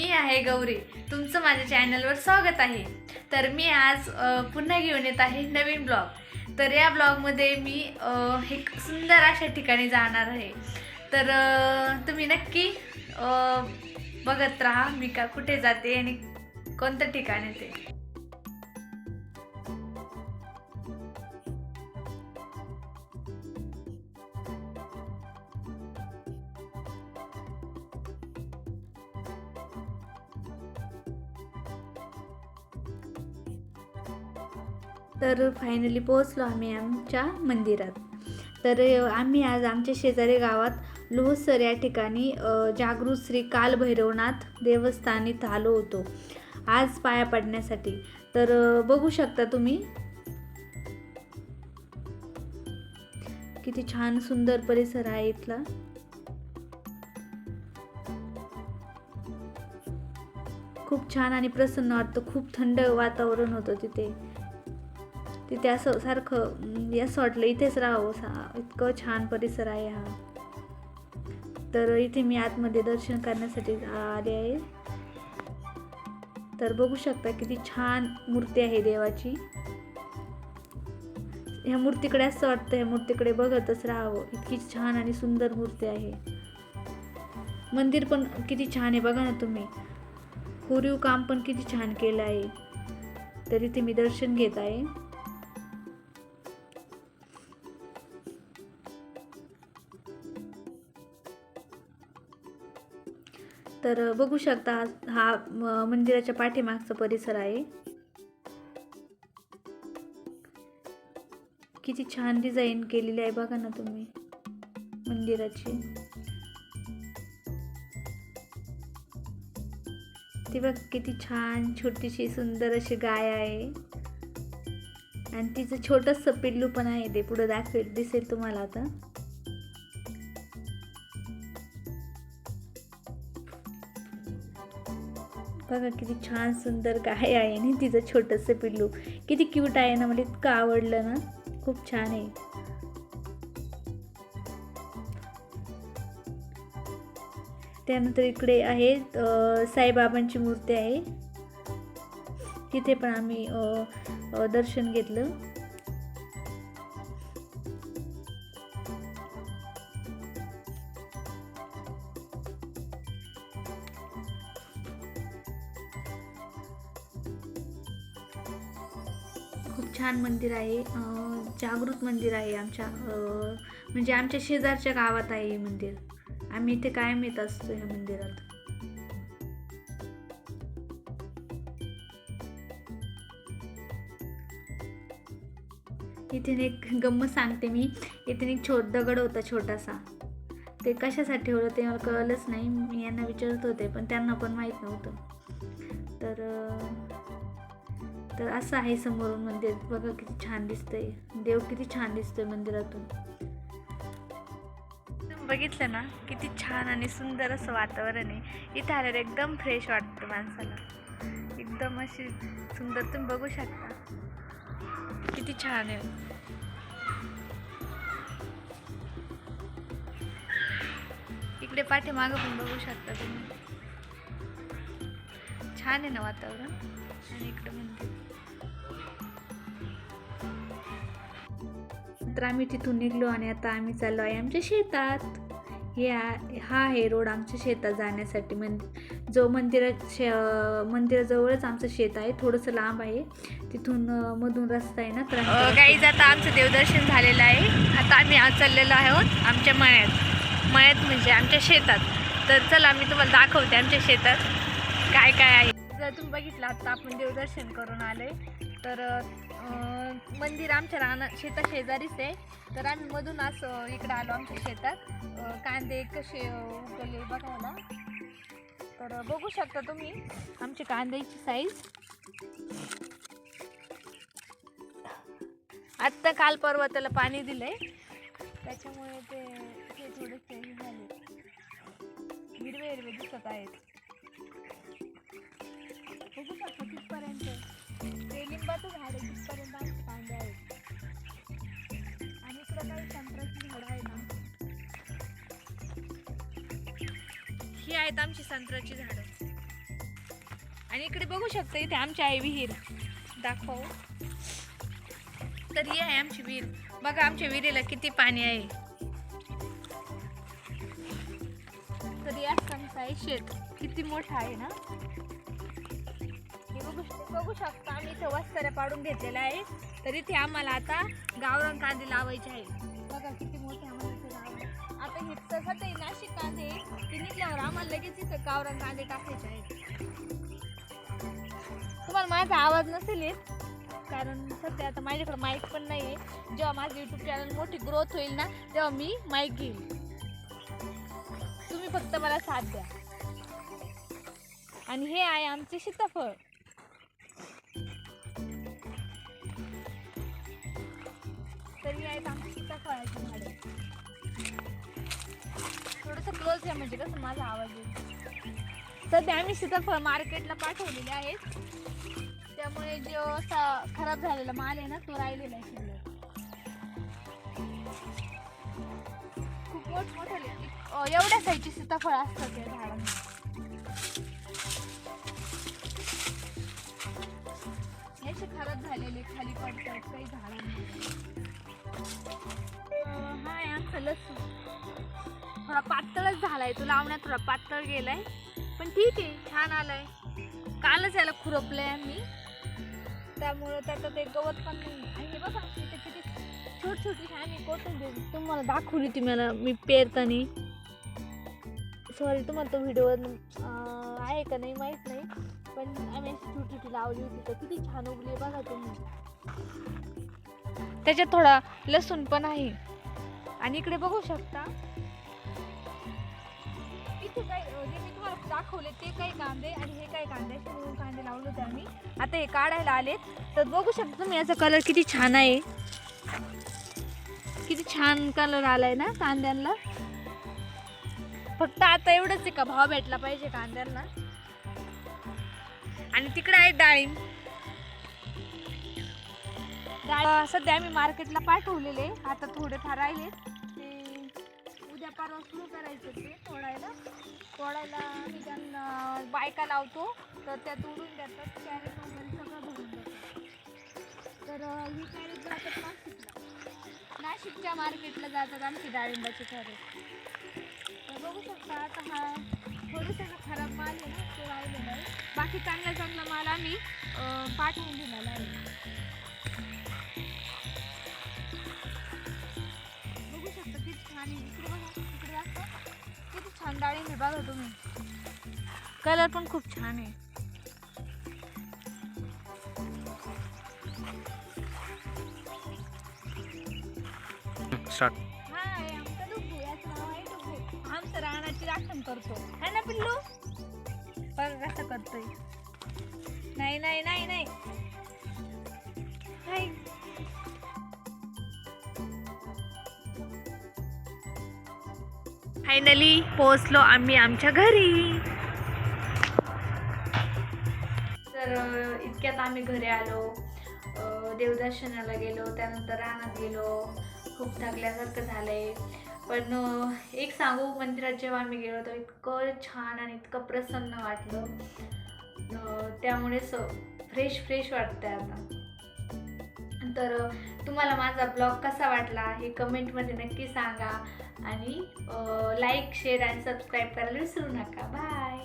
मी आहे गौरी. तुमचं माझ्या चॅनलवर स्वागत आहे. तर मी आज पुन्हा घेऊन येत आहे नवीन ब्लॉग. तर या ब्लॉगमध्ये मी एक सुंदर अशा ठिकाणी जाणार आहे. तर तुम्ही नक्की बघत राहा मी का कुठे जाते आणि कोणतं ठिकाण येते ते. तर फायनली पोहोचलो आम्ही आमच्या मंदिरात. तर आम्ही आज आमच्या शेजारी गावात लोहसर या ठिकाणी जागृत श्री कालभैरवनाथ देवस्थान इथं आलो होतो. आज पाया पडण्यासाठी. तर बघू शकता तुम्ही. किती छान सुंदर परिसर आहे इथला. खूप छान आणि प्रसन्न वाटतं. खूप थंड वातावरण होतं तिथे. तिथे असं सारखं असं वाटलं इथेच राहावं सा इतकं छान परिसर आहे हा. तर इथे मी आतमध्ये दर्शन करण्यासाठी आले आहे. तर बघू शकता किती छान मूर्ती आहे देवाची. ह्या मूर्तीकडे असं वाटतं ह्या मूर्तीकडे बघतच राहावं. इतकी छान आणि सुंदर मूर्ती आहे. मंदिर पण किती छान आहे बघा ना तुम्ही. कोरीव काम पण किती छान केलं आहे. तर इथे मी दर्शन घेत आहे. तर बघू शकता हा- मंदिराच्या पाठीमागचा परिसर आहे. किती छान डिझाईन केलेली आहे बघा ना तुम्ही मंदिराची. ती बघ किती छान छोटीशी सुंदर अशी गाय आहे. आणि तिचं छोटंसं पिल्लू पण आहे ते पुढं दाखवेल दिसेल तुम्हाला आता. बघा किती छान सुंदर गाय आहे आणि तिचं छोटंसं पिल्लू. किती क्यूट आहे ना मला इतकं आवडलं ना. खूप छान आहे. त्यानंतर इकडे आहे साईबाबांची मूर्ती आहे. तिथे पण आम्ही दर्शन घेतलं. खूप छान मंदिर आहे. जागृत मंदिर आहे आमच्या. म्हणजे आमच्या शेजारच्या गावात आहे हे मंदिर. आम्ही इथे कायम येत असतो ह्या मंदिरात. इथे एक गंमत सांगते मी. इथे एक छोट दगड होता छोटासा. ते कशासाठी होतं ते मला कळलंच नाही. मी यांना विचारत होते पण त्यांना पण माहीत नव्हतं. तर तर असं आहे समोरून मंदिर. बघा किती छान दिसतंय. देव किती छान दिसतोय मंदिरातून. तुम्ही बघितलं ना किती छान आणि सुंदर असं वातावरण आहे. इथं आल्यावर एकदम फ्रेश वाटतं माणसाला. एकदम अशी सुंदर तुम्ही बघू शकता. किती छान आहे. इकडे पाठीमागं पण बघू शकता तुम्ही. छान आहे ना वातावरण. आणि इकडं मंदिर. तर आम्ही तिथून निघलो आणि आता आम्ही चाललो आहे आमच्या शेतात. हे हा आहे रोड आमच्या शेतात जाण्यासाठी मंदिर जो मंदिरात शे मंदिराजवळच आमचं शेत आहे थोडंसं लांब आहे. तिथून मधून रस्ता आहे ना तर गाईज आता आमचं देवदर्शन झालेलं आहे. आता आम्ही आज चाललेलो आहोत आमच्या मळ्यात. मळ्यात म्हणजे आमच्या शेतात. तर चला मी तुम्हाला दाखवते आमच्या शेतात काय काय आहे. जर तुम्ही बघितलं आता आपण देवदर्शन करून आलोय. तर मंदिर आमच्या राना शेता शेजारीच आहे. तर आम्ही मधून असं इकडं आलो आमच्या शेतात. कांदे कसे अं, उगवले बघायला. तर बघू शकता तुम्ही आमची कांद्याची साईज आत्ता काल परवा त्याला पाणी दिलंय. त्याच्यामुळे ते थोडे चेंज झाले. हिरवे हिरवे दिसत आहेत. आहेत आमची संत्र्याची झाडं. आणि इकडे बघू शकता इथे आमची आई विहीर. दाखव. तर ही आहे आमची विहीर. बघा आमच्या विहिरीला किती पाणी आहे. तर यात आमचं आहे शेत किती मोठं आहे ना? हे बघू बघू शकता आम्ही इथे वस्तऱ्या पाडून घेतलेल्या आहे. तर इथे आम्हाला आता गावरान कांदे लावायचे आहे. बघा किती मोठे आता ते नाशिक कांदे ते निघल्यावर आम्हाला लगेच इथं कावरा कांदे टाकायचे आहेत. तुम्हाला माझा आवाज नसेल येत कारण सध्या आता माझ्याकडे माईक पण नाही आहे जेव्हा माझं यूट्यूब चॅनल मोठी ग्रोथ होईल ना तेव्हा मी माईक घेईल. तुम्ही फक्त मला साथ द्या. आणि हे आहे आमचे सीताफळ. तर हे आहेत आमचे सीताफळाचे झाडे आहे म्हणजे कसं माझा आवाज येईल. सध्या आम्ही सीताफळ मार्केटला पाठवलेले आहेत. त्यामुळे जो असा खराब झालेला माल आहे ना तो राहिलेला आहे शिल्लक खूप मोठ मोठे एवढ्या साईजची सीताफळ असतात या झाडांना खराब झालेले खाली पडतात काही झाडांमध्ये. हाय हा आहे लसूण. थोडा पातळच झालाय. तो लावण्यात थोडा पातळ गेलाय. पण ठीक आहे छान आलाय. कालच याला खुरपलंय आम्ही. त्यामुळं त्याचं ते गवत पण नाही. आणि बघा इथे किती छोटी छोटी आम्ही कोथिंबीर. तुम्हाला दाखवली ती मला मी पेरतानी. सॉरी तुम्हाला तो व्हिडिओ आहे का नाही माहीत नाही. पण आम्ही अशी छोटी छोटी लावली होती. तर किती छान उगली बघा तुम्ही. त्याच्यात थोडा लसूण पण आहे. आणि इकडे बघू शकता. दाखवले ते काही कांदे आणि हे काही कांदे असे कांदे लावले होते आम्ही. आता हे काढायला आलेत. तर बघू शकता तुम्ही याचा कलर किती छान आहे. किती छान कलर आलाय ना कांद्यांना फक्त आता एवढंच आहे का भाव भेटला पाहिजे कांद्यांना. आणि तिकडे आहे डाळिंब. डाळ सध्या आम्ही मार्केटला पाठवलेले. आता थोडेफार राहिले उद्या सुरू करायचं ते तोडायला. तोडायला आम्ही त्यांना बायका लावतो. तर त्या तोडून देतात कॅरेट वगैरे सगळं भरून देतात. तर ही कॅरेट जातात नाशिकला. नाशिकच्या मार्केटला जातात आमची डाळिंबाची कॅरेट तर बघू शकता आता हा थोडासा खराब माल आहे ना तो राहिलेला आहे. बाकी चांगला चांगला माल आम्ही पाठवून दिलेला आहे. डाळिंब आहे बघा तुम्ही. कलर पण खूप छान आहे. आमचा रानाची राखण करतो. है ना पिल्लू? बघ कसं करतोय? नाही नाही नाही नाही. फायनली पोहोचलो आम्ही आमच्या घरी. तर इतक्यात आम्ही घरी आलो. देवदर्शनाला गेलो त्यानंतर रानात गेलो. खूप थकल्यासारखं झालंय. पण एक सांगू मंदिरात जेव्हा आम्ही गेलो तर इतकं छान आणि इतकं प्रसन्न वाटलं. त्यामुळे स फ्रेश फ्रेश वाटतंय आता. तर तुम्हाला माझा ब्लॉग कसा वाटला हे कमेंटमध्ये नक्की सांगा. आणि लाईक शेअर आणि सबस्क्राईब करायला विसरू नका. बाय